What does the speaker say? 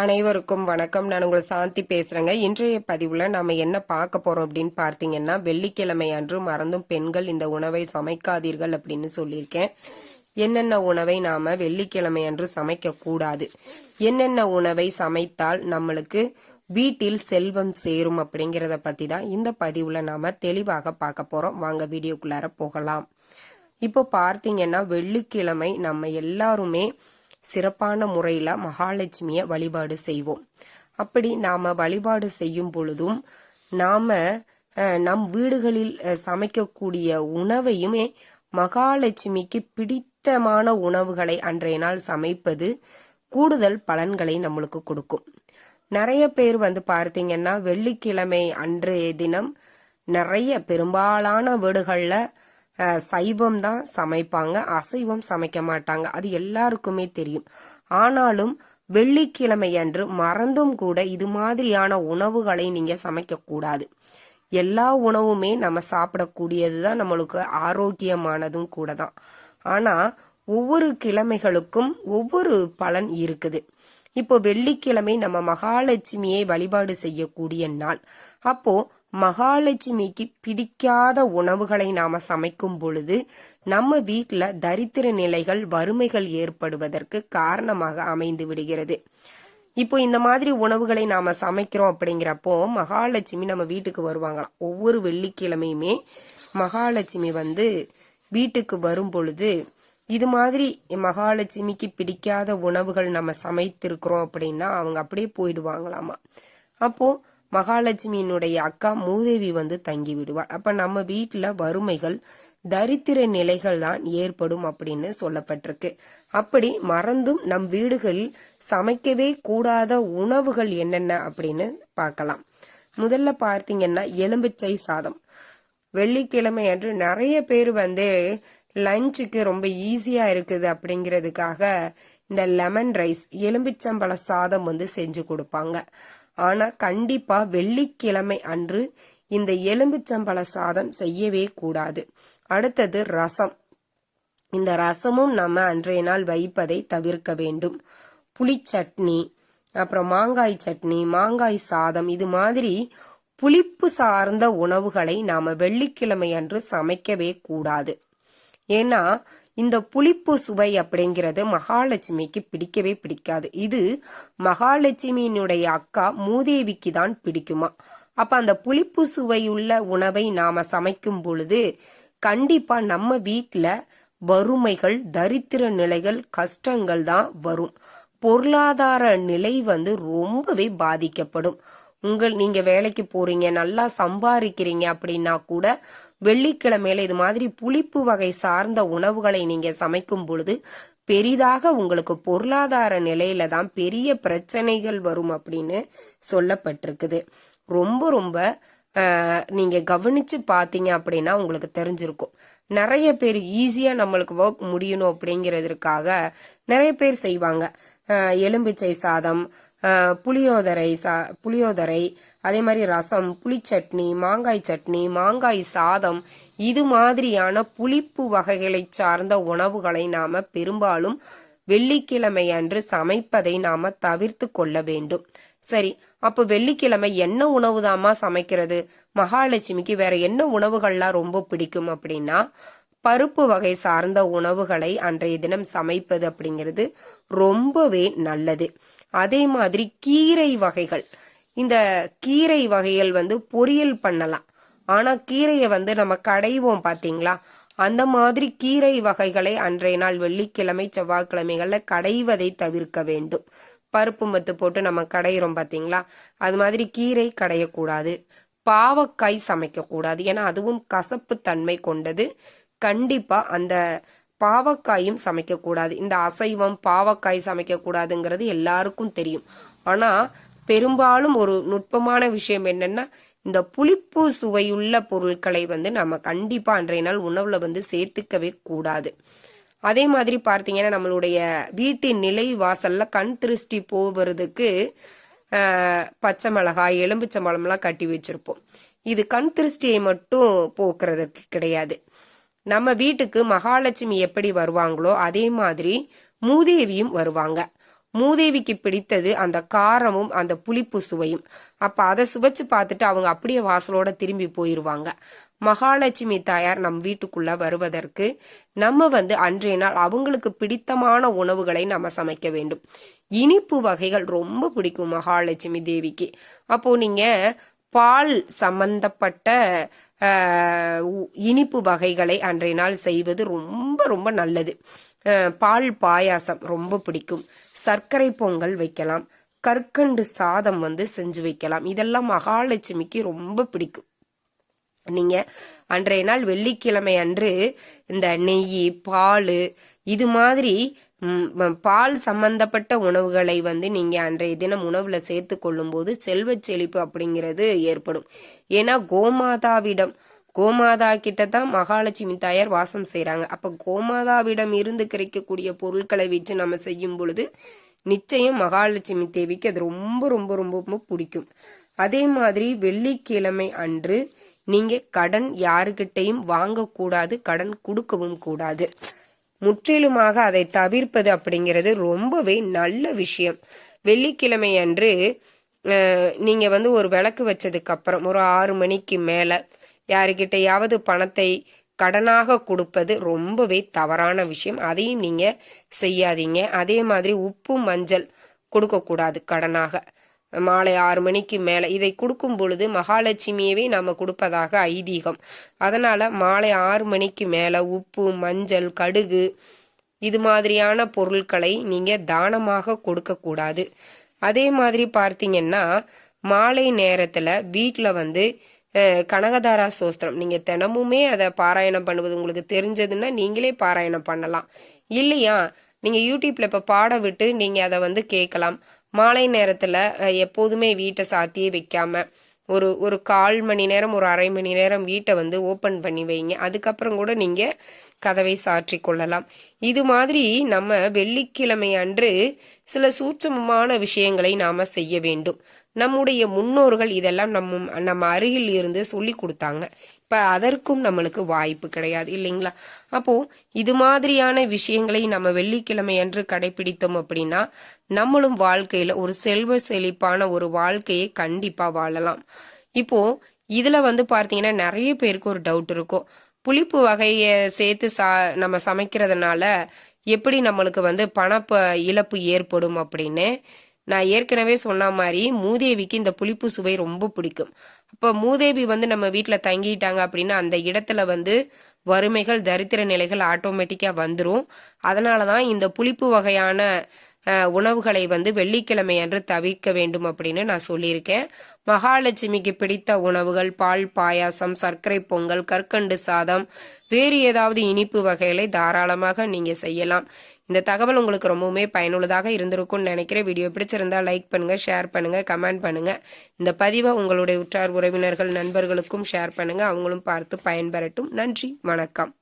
அனைவருக்கும் வணக்கம். நான் உங்களை சாந்தி பேசுறேங்க. இன்றைய பதிவுல நாம என்ன பார்க்க போறோம் அப்படின்னு பார்த்தீங்கன்னா வெள்ளிக்கிழமை அன்று மறந்தும் பெண்கள் இந்த உணவை சமைக்காதீர்கள் அப்படின்னு சொல்லியிருக்கேன். என்னென்ன உணவை நாம வெள்ளிக்கிழமை அன்று சமைக்க கூடாது? என்னென்ன உணவை சமைத்தால் நம்மளுக்கு வீட்டில் செல்வம் சேரும் அப்படிங்கிறத பத்தி தான் இந்த பதிவுல நாம தெளிவாக பார்க்க போறோம். வாங்க வீடியோக்குள்ளார போகலாம். இப்போ பார்த்தீங்கன்னா வெள்ளிக்கிழமை நம்ம எல்லாருமே சிறப்பான முறையில் மகாலட்சுமியை வழிபாடு செய்வோம். அப்படி நாம் வழிபாடு செய்யும் பொழுதும் நாம் நம் வீடுகளில் சமைக்கக்கூடிய உணவையுமே மகாலட்சுமிக்கு பிடித்தமான உணவுகளை அன்றைய நாள் சமைப்பது கூடுதல் பலன்களை நம்மளுக்கு கொடுக்கும். நிறைய பேர் வந்து பார்த்தீங்கன்னா வெள்ளிக்கிழமை அன்றைய தினம் நிறைய பெரும்பாலான வீடுகளில் சைவம் தான் சமைப்பாங்க. அசைவம் சமைக்க மாட்டாங்க. அது எல்லாருக்குமே தெரியும். ஆனாலும் வெள்ளிக்கிழமை அன்று மறந்தும் கூட இது மாதிரியான உணவுகளை நீங்கள் சமைக்கக்கூடாது எல்லா உணவுமே நம்ம சாப்பிடக்கூடியது தான் நம்மளுக்கு ஆரோக்கியமானதும் கூட தான். ஆனால் ஒவ்வொரு கிழமைகளுக்கும் ஒவ்வொரு பலன் இருக்குது. இப்போ வெள்ளிக்கிழமை நம்ம மகாலட்சுமியை வழிபாடு செய்யக்கூடிய நாள். அப்போ மகாலட்சுமிக்கு பிடிக்காத உணவுகளை நாம சமைக்கும் பொழுது நம்ம வீட்டில் தரித்திர நிலைகள் வறுமைகள் ஏற்படுவதற்கு காரணமாக அமைந்து விடுகிறது. இப்போ இந்த மாதிரி உணவுகளை நாம சமைக்கிறோம் அப்படிங்கிறப்போ மகாலட்சுமி நம்ம வீட்டுக்கு வருவாங்களாம். ஒவ்வொரு வெள்ளிக்கிழமையுமே மகாலட்சுமி வந்து வீட்டுக்கு வரும் பொழுது இது மாதிரி மகாலட்சுமிக்கு பிடிக்காத உணவுகள் நம்ம சமைத்திருக்கிறோம் அப்படின்னா அவங்க அப்படியே போயிடுவாங்களாமா? அப்போ மகாலட்சுமியினுடைய அக்கா மூதேவி வந்து தங்கி விடுவாள் அப்ப நம்ம வீட்டுல வறுமைகள் தரித்திர நிலைகள் தான் ஏற்படும் அப்படின்னு சொல்லப்பட்டிருக்கு. அப்படி மறந்தும் நம் வீடுகளில் சமைக்கவே கூடாத உணவுகள் என்னென்ன அப்படின்னு பார்க்கலாம். முதல்ல பார்த்தீங்கன்னா எலும்பிச்சை சாதம். வெள்ளிக்கிழமை அன்று நிறைய பேர் வந்து லஞ்சுக்கு ரொம்ப ஈஸியாக இருக்குது அப்படிங்கிறதுக்காக இந்த லெமன் ரைஸ் எலும்பிச்சம்பழ சாதம் வந்து செஞ்சு கொடுப்பாங்க. ஆனால் கண்டிப்பாக வெள்ளிக்கிழமை அன்று இந்த எலும்பிச்சம்பழ சாதம் செய்யவே கூடாது. அடுத்தது ரசம். இந்த ரசமும் நம்ம அன்றைய நாள் வைப்பதை தவிர்க்க வேண்டும். புளி சட்னி அப்புறம் மாங்காய் சட்னி மாங்காய் சாதம் இது மாதிரி புளிப்பு சார்ந்த உணவுகளை நாம வெள்ளிக்கிழமை அன்று சமைக்கவே கூடாது. ஏன்னா இந்த புளிப்பு சுவை அப்படிங்கிறது மகாலட்சுமிக்கு பிடிக்கவே பிடிக்காது. இது மகாலட்சுமியினுடைய அக்கா மூதேவிக்கு தான் பிடிக்குமா? அப்ப அந்த புளிப்பு சுவையுள்ள உணவை நாம சமைக்கும் பொழுது கண்டிப்பா நம்ம வீட்டில் வறுமைகள் தரித்திர நிலைகள் கஷ்டங்கள் தான் வரும். பொருளாதார நிலை வந்து ரொம்பவே பாதிக்கப்படும். உங்கள் நீங்க வேலைக்கு போறீங்க நல்லா சம்பாதிக்கிறீங்க அப்படின்னா கூட வெள்ளிக்கிழமையில இது மாதிரி புளிப்பு வகை சார்ந்த உணவுகளை நீங்க சமைக்கும் பொழுது பெரிதாக உங்களுக்கு பொருளாதார நிலையில தான் பெரிய பிரச்சனைகள் வரும் அப்படின்னு சொல்லப்பட்டிருக்குது. ரொம்ப ரொம்ப நீங்கள் நீங்க கவனிச்சு பார்த்தீங்க அப்படின்னா உங்களுக்கு தெரிஞ்சிருக்கும். நிறைய பேர் ஈஸியாக நம்மளுக்கு ஒர்க் முடியணும் அப்படிங்கிறதுக்காக நிறைய பேர் செய்வாங்க. எலும்பிச்சை சாதம் புளியோதரை சா புளியோதரை அதே மாதிரி ரசம் புளிச்சட்னி மாங்காய் சட்னி மாங்காய் சாதம் இது மாதிரியான புளிப்பு வகைகளை சார்ந்த உணவுகளை நாம் பெரும்பாலும் வெள்ளிக்கிழமை அன்று சமைப்பதை நாம் தவிர்த்து கொள்ள வேண்டும். சரி அப்போ வெள்ளிக்கிழமை என்ன உணவு தாமா சமைக்கிறது? மகாலட்சுமிக்கு வேற என்ன உணவுகள்லாம் ரொம்ப பிடிக்கும் அப்படின்னா பருப்பு வகை சார்ந்த உணவுகளை அன்றைய தினம் சமைப்பது அப்படிங்கிறது ரொம்பவே நல்லது. அதே மாதிரி கீரை வகைகள். இந்த கீரை வகைகள் வந்து பொரியல் பண்ணலாம். ஆனா கீரையை வந்து நம்ம கடைவோம் பாத்தீங்களா? அந்த மாதிரி கீரை வகைகளை அன்றைய நாள் வெள்ளிக்கிழமை செவ்வாய்க்கிழமைகளில் கடைவதை தவிர்க்க வேண்டும். பருப்பு மத்து போட்டு நம்ம கடையிறோம் பார்த்தீங்களா அது மாதிரி கீரை கடையக்கூடாது. பாவக்காய் சமைக்கக்கூடாது. ஏன்னா அதுவும் கசப்பு தன்மை கொண்டது. கண்டிப்பாக அந்த பாவக்காயும் சமைக்கக்கூடாது. இந்த அசைவம் பாவக்காய் சமைக்கக்கூடாதுங்கிறது எல்லாருக்கும் தெரியும். ஆனால் பெரும்பாலும் ஒரு நுட்பமான விஷயம் என்னன்னா இந்த புளிப்பு சுவையுள்ள பொருட்களை வந்து நம்ம கண்டிப்பாக அன்றைய நாள் உணவில் வந்து சேர்த்துக்கவே கூடாது. அதே மாதிரி பார்த்தீங்கன்னா நம்மளுடைய வீட்டின் நிலை வாசல்ல கண் திருஷ்டி போவதுக்கு பச்சை மிளகாய் எலும்பிச்சம்பழம்லாம் கட்டி வச்சிருப்போம். இது கண் திருஷ்டியை மட்டும் போக்குறதுக்கு கிடையாது. நம்ம வீட்டுக்கு மகாலட்சுமி எப்படி வருவாங்களோ அதே மாதிரி மூதேவியும் வருவாங்க. மூதேவிக்கு பிடித்தது அந்த காரமும் அந்த புளிப்பு சுவையும். அப்போ அதை சுவைச்சு பார்த்துட்டு அவங்க அப்படியே வாசலோட திரும்பி போயிடுவாங்க மகாலட்சுமி தாயார் நம் வீட்டுக்குள்ள வருவதற்கு நம்ம வந்து அன்றைய நாள் அவங்களுக்கு பிடித்தமான உணவுகளை நம்ம சமைக்க வேண்டும். இனிப்பு வகைகள் ரொம்ப பிடிக்கும் மகாலட்சுமி தேவிக்கு. அப்போ நீங்க பால் சம்பந்தப்பட்ட உ- இனிப்பு வகைகளை அன்றைய நாள் செய்வது ரொம்ப ரொம்ப நல்லது. பால் பாயாசம் ரொம்ப பிடிக்கும். சர்க்கரை பொங்கல் வைக்கலாம். கற்கண்டு சாதம் வந்து செஞ்சு வைக்கலாம். இதெல்லாம் மகாலட்சுமிக்கு ரொம்ப பிடிக்கும். நீங்க அன்றைய நாள் வெள்ளிக்கிழமை அன்று இந்த நெய் பால் இது மாதிரி பால் சம்பந்தப்பட்ட உணவுகளை வந்து நீங்க அன்றைய தினம் உணவுல சேர்த்து கொள்ளும்போது செல்வச் செழிப்பு அப்படிங்கிறது ஏற்படும். ஏன்னா கோமாதாவிடம் கோமாதா கிட்ட தான் மகாலட்சுமி தாயார் வாசம் செய்கிறாங்க அப்போ கோமாதாவிடம் இருந்து கிடைக்கக்கூடிய பொருட்களை வச்சு நம்ம செய்யும் பொழுது நிச்சயம் மகாலட்சுமி தேவிக்கு அது ரொம்ப ரொம்ப ரொம்ப ரொம்ப பிடிக்கும். அதே மாதிரி வெள்ளிக்கிழமை அன்று நீங்கள் கடன் யாருக்கிட்டையும் வாங்கக்கூடாது கடன் கொடுக்கவும் கூடாது. முற்றிலுமாக அதை தவிர்ப்பது அப்படிங்கிறது ரொம்பவே நல்ல விஷயம். வெள்ளிக்கிழமை அன்று நீங்கள் வந்து ஒரு விளக்கு வச்சதுக்கப்புறம் ஒரு ஆறு மணிக்கு மேலே யாருக்கிட்டையாவது பணத்தை கடனாக கொடுப்பது ரொம்பவே தவறான விஷயம். அதையும் நீங்க செய்யாதீங்க. அதே மாதிரி உப்பு மஞ்சள் கொடுக்கக்கூடாது கடனாக. மாலை ஆறு மணிக்கு மேலே. இதை கொடுக்கும் பொழுது மகாலட்சுமியவே நம்ம கொடுப்பதாக ஐதீகம். அதனால மாலை ஆறு மணிக்கு மேலே உப்பு மஞ்சள் கடுகு இது மாதிரியான பொருட்களை நீங்க தானமாக கொடுக்கக்கூடாது. அதே மாதிரி பார்த்தீங்கன்னா மாலை நேரத்தில் வீட்டில் வந்து கனகதாரா சோஸ்திரம். நீங்க தினமுமே அதை பாராயணம் பண்ணுவது உங்களுக்கு தெரிஞ்சதுன்னா நீங்களே பாராயணம் பண்ணலாம். இல்லையா? நீங்க யூடியூப்ல இப்ப பாட விட்டு நீங்க அதை வந்து கேட்கலாம். மாலை நேரத்துல எப்போதுமே வீட்டை சாத்தியே வைக்காம ஒரு ஒரு கால் மணி நேரம் ஒரு அரை மணி நேரம் வீட்டை வந்து ஓப்பன் பண்ணி வைங்க. அதுக்கப்புறம் கூட நீங்க கதவை சாற்றி கொள்ளலாம். இது மாதிரி நம்ம வெள்ளிக்கிழமை அன்று சில சூட்சமமான விஷயங்களை நாம செய்ய வேண்டும். நம்முடைய முன்னோர்கள் இதெல்லாம் நம்ம நம்ம அருகில் இருந்து சொல்லி கொடுத்தாங்க. இப்ப அதற்கும் நம்மளுக்கு வாய்ப்பு கிடையாது இல்லைங்களா? அப்போ இது மாதிரியான விஷயங்களை நம்ம வெள்ளிக்கிழமை அன்று கடைபிடித்தோம் அப்படின்னா நம்மளும் வாழ்க்கையில ஒரு செல்வ செழிப்பான ஒரு வாழ்க்கையை கண்டிப்பா வாழலாம். இப்போ இதுல வந்து பார்த்தீங்கன்னா நிறைய பேருக்கு ஒரு டவுட் இருக்கும். புளிப்பு வகையை சேர்த்து சா நம்ம சமைக்கிறதுனால எப்படி நம்மளுக்கு வந்து பணப்ப இழப்பு ஏற்படும் அப்படின்னு நான் ஏற்கனவே சொன்ன மாதிரி மூதேவிக்கு இந்த புளிப்பு சுவை ரொம்ப பிடிக்கும். அப்போ மூதேவி வந்து நம்ம வீட்டில் தங்கிட்டாங்க அப்படின்னா அந்த இடத்துல வந்து வறுமைகள் தரித்திர நிலைகள் ஆட்டோமேட்டிக்காக வந்துடும் அதனால தான் இந்த புளிப்பு வகையான உணவுகளை வந்து வெள்ளிக்கிழமை அன்று தவிர்க்க வேண்டும் அப்படின்னு நான் சொல்லியிருக்கேன். மகாலட்சுமிக்கு பிடித்த உணவுகள் பால் பாயாசம் சர்க்கரை பொங்கல் கற்கண்டு சாதம் வேறு ஏதாவது இனிப்பு வகைகளை தாராளமாக நீங்கள் செய்யலாம். இந்த தகவல் உங்களுக்கு ரொம்பவுமே பயனுள்ளதாக இருந்திருக்கும்னு நினைக்கிறேன். வீடியோ பிடிச்சிருந்தா லைக் பண்ணுங்க ஷேர் பண்ணுங்க கமெண்ட் பண்ணுங்க. இந்த பதிவை உங்களுடைய உற்றார் உறவினர்கள் நண்பர்களுக்கும் ஷேர் பண்ணுங்க. அவங்களும் பார்த்து பயன்பெறட்டும். நன்றி வணக்கம்.